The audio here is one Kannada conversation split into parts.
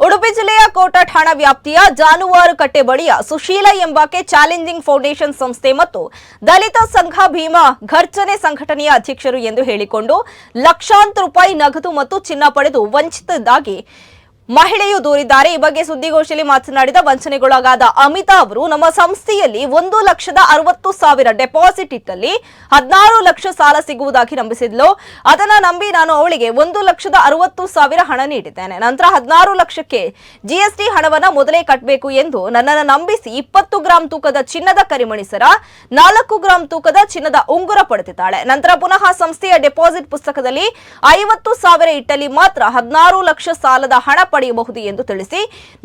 ಉಡುಪಿ ಜಿಲ್ಲೆಯ ಕೋಟ ಠಾಣಾ ವ್ಯಾಪ್ತಿಯ ಜಾನುವಾರು ಕಟ್ಟೆ ಬಳಿಯ ಸುಶೀಲ ಎಂಬಾಕೆ ಚಾಲೆಂಜಿಂಗ್ ಫೌಂಡೇಶನ್ ಸಂಸ್ಥೆ ಮತ್ತು ದಲಿತ ಸಂಘ ಭೀಮಾ ಘರ್ಜನೆ ಸಂಘಟನೆಯ ಅಧ್ಯಕ್ಷರು ಎಂದು ಹೇಳಿಕೊಂಡು ಲಕ್ಷಾಂತರ ರೂಪಾಯಿ ನಗದು ಮತ್ತು ಚಿನ್ನ ಪಡೆದು ವಂಚಿತದ್ದಾಗಿ ಮಹಿಳೆಯು ದೂರಿದ್ದಾರೆ. ಈ ಬಗ್ಗೆ ಸುದ್ದಿಗೋಷ್ಠಿಯಲ್ಲಿ ಮಾತನಾಡಿದ ವಂಚನೆಗೊಳಗಾದ ಅಮಿತಾ ಅವರು, ನಮ್ಮ ಸಂಸ್ಥೆಯಲ್ಲಿ ಒಂದು ಲಕ್ಷದ ಅರವತ್ತು ಸಾವಿರ ಡೆಪಾಸಿಟ್ ಇಟ್ಟಲ್ಲಿ ಹದಿನಾರು ಲಕ್ಷ ಸಾಲ ಸಿಗುವುದಾಗಿ ನಂಬಿಸಿದ್ಲು. ಅದನ್ನ ನಂಬಿ ನಾನು ಅವಳಿಗೆ ಒಂದು ಲಕ್ಷದ ಅರವತ್ತು ಸಾವಿರ ಹಣ ನೀಡಿದ್ದೇನೆ. ನಂತರ ಹದಿನಾರು ಲಕ್ಷಕ್ಕೆ ಜಿಎಸ್ಟಿ ಹಣವನ್ನ ಮೊದಲೇ ಕಟ್ಟಬೇಕು ಎಂದು ನನ್ನನ್ನು ನಂಬಿಸಿ ಇಪ್ಪತ್ತು ಗ್ರಾಂ ತೂಕದ ಚಿನ್ನದ ಕರಿಮಣಿಸರ ನಾಲ್ಕು ಗ್ರಾಂ ತೂಕದ ಚಿನ್ನದ ಉಂಗುರ ಪಡೆದಿದ್ದಾಳೆ. ನಂತರ ಪುನಃ ಸಂಸ್ಥೆಯ ಡೆಪಾಸಿಟ್ ಪುಸ್ತಕದಲ್ಲಿ ಐವತ್ತು ಸಾವಿರ ಇಟ್ಟಲ್ಲಿ ಮಾತ್ರ ಹದಿನಾರು ಲಕ್ಷ ಸಾಲದ ಹಣ ಪಡೆಯಬಹುದು ಎಂದು ತಿಳಿಸಿ,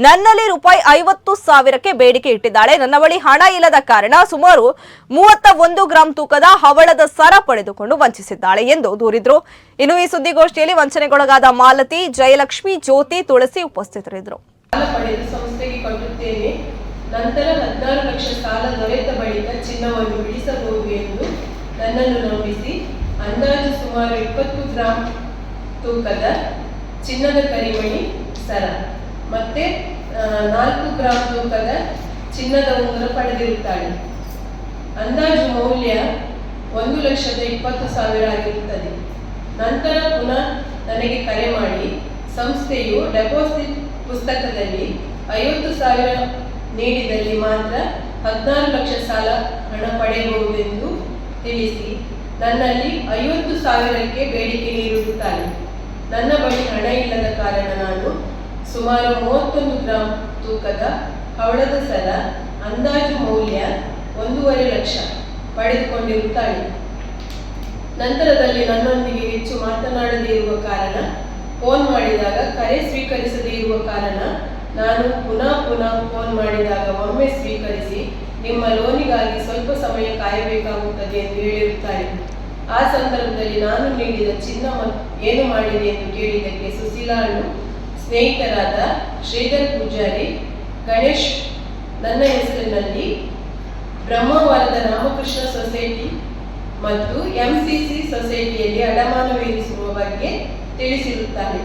ನನ್ನಲ್ಲಿ ರೂಪಾಯಿ ಐವತ್ತು ಸಾವಿರಕ್ಕೆ ಬೇಡಿಕೆ ಇಟ್ಟಿದ್ದಾಳೆ. ನನ್ನ ಬಳಿ ಹಣ ಇಲ್ಲದ ಕಾರಣ ಸುಮಾರು ಮೂವತ್ತ ಒಂದು ಗ್ರಾಂ ತೂಕದ ಹವಳದ ಸರ ಪಡೆದುಕೊಂಡು ವಂಚಿಸಿದ್ದಾಳೆ ಎಂದು ದೂರಿದ್ರು. ಇನ್ನು ಈ ಸುದ್ದಿಗೋಷ್ಠಿಯಲ್ಲಿ ವಂಚನೆಗೊಳಗಾದ ಮಾಲತಿ, ಜಯಲಕ್ಷ್ಮಿ, ಜ್ಯೋತಿ, ತುಳಸಿ ಉಪಸ್ಥಿತರಿದ್ದರು. ನಂತರ ಹದಿನಾರು ಲಕ್ಷ ಸಾಲ ದೊರೆತ ಬಳಿಕ ಚಿನ್ನವನ್ನು ಬಿಡಿಸಬಹುದು ಎಂದು ನನ್ನನ್ನು ನಂಬಿಸಿ, ಅಂದಾಜು ಸುಮಾರು ಇಪ್ಪತ್ತು ಗ್ರಾಂ ತೂಕದ ಚಿನ್ನದ ಕರಿಮಣಿ ಸರ. ಮತ್ತೆ ನಾಲ್ಕು ಗ್ರಾಂ ತೂಕದ ಚಿನ್ನದ ಉಂಗುರ ಪಡೆದಿರುತ್ತಾಳೆ. ಅಂದಾಜು ಮೌಲ್ಯ ಒಂದು ಲಕ್ಷದ ಇಪ್ಪತ್ತು ಸಾವಿರ ಆಗಿರುತ್ತದೆ. ನಂತರ ಪುನಃ ನನಗೆ ಕರೆ ಮಾಡಿ, ಸಂಸ್ಥೆಯು ಡೆಪಾಸಿಟ್ ಪುಸ್ತಕದಲ್ಲಿ ಐವತ್ತು ಸಾವಿರ ನೀಡಿದಲ್ಲಿ ಮಾತ್ರ ಹದಿನಾರು ಲಕ್ಷ ಸಾಲ ಹಣ ಪಡೆಯಬಹುದೆಂದು ತಿಳಿಸಿ, ನನ್ನಲ್ಲಿ ಐವತ್ತು ಸಾವಿರಕ್ಕೆ ಬೇಡಿಕೆ ನೀಡಿರುತ್ತಾನೆ ನನ್ನ ಬಳಿ ಹಣ ಇಲ್ಲದ ಕಾರಣ ನಾನು ಸುಮಾರು ಮೂವತ್ತೊಂದು ಗ್ರಾಂ ತೂಕದ ಹವಳದ ಸರ, ಅಂದಾಜು ಮೌಲ್ಯ ಒಂದೂವರೆ ಲಕ್ಷ ಪಡೆದುಕೊಂಡಿರುತ್ತಾಳೆ. ನಂತರದಲ್ಲಿ ನನ್ನೊಂದಿಗೆ ಹೆಚ್ಚು ಮಾತನಾಡದೇ ಇರುವ ಕಾರಣ, ಫೋನ್ ಮಾಡಿದಾಗ ಕರೆ ಸ್ವೀಕರಿಸದೇ ಇರುವ ಕಾರಣ, ನಾನು ಪುನಃ ಪುನಃ ಫೋನ್ ಮಾಡಿದಾಗ ಒಮ್ಮೆ ಸ್ವೀಕರಿಸಿ ನಿಮ್ಮ ಲೋನಿಗಾಗಿ ಸ್ವಲ್ಪ ಸಮಯ ಕಾಯಬೇಕಾಗುತ್ತದೆ ಎಂದು ಹೇಳಿರುತ್ತಾರೆ ಆ ಸಂದರ್ಭದಲ್ಲಿ ನಾನು ನೀಡಿದ ಚಿನ್ನ ಏನು ಮಾಡಿದೆ ಎಂದು ಕೇಳಿದ್ದಕ್ಕೆ ಸುಶೀಲಾಳು ಸ್ನೇಹಿತರಾದ ಶ್ರೀಧರ್ ಪೂಜಾರಿ, ಗಣೇಶ್ ನನ್ನ ಹೆಸರಿನಲ್ಲಿ, ಬ್ರಹ್ಮವಾರದ ರಾಮಕೃಷ್ಣ ಸೊಸೈಟಿ ಮತ್ತು ಎಂಸಿಸಿ ಸೊಸೈಟಿಯಲ್ಲಿ ಅಡಮಾನವೇರಿಸುವ ಬಗ್ಗೆ ತಿಳಿಸಿರುತ್ತಾರೆ.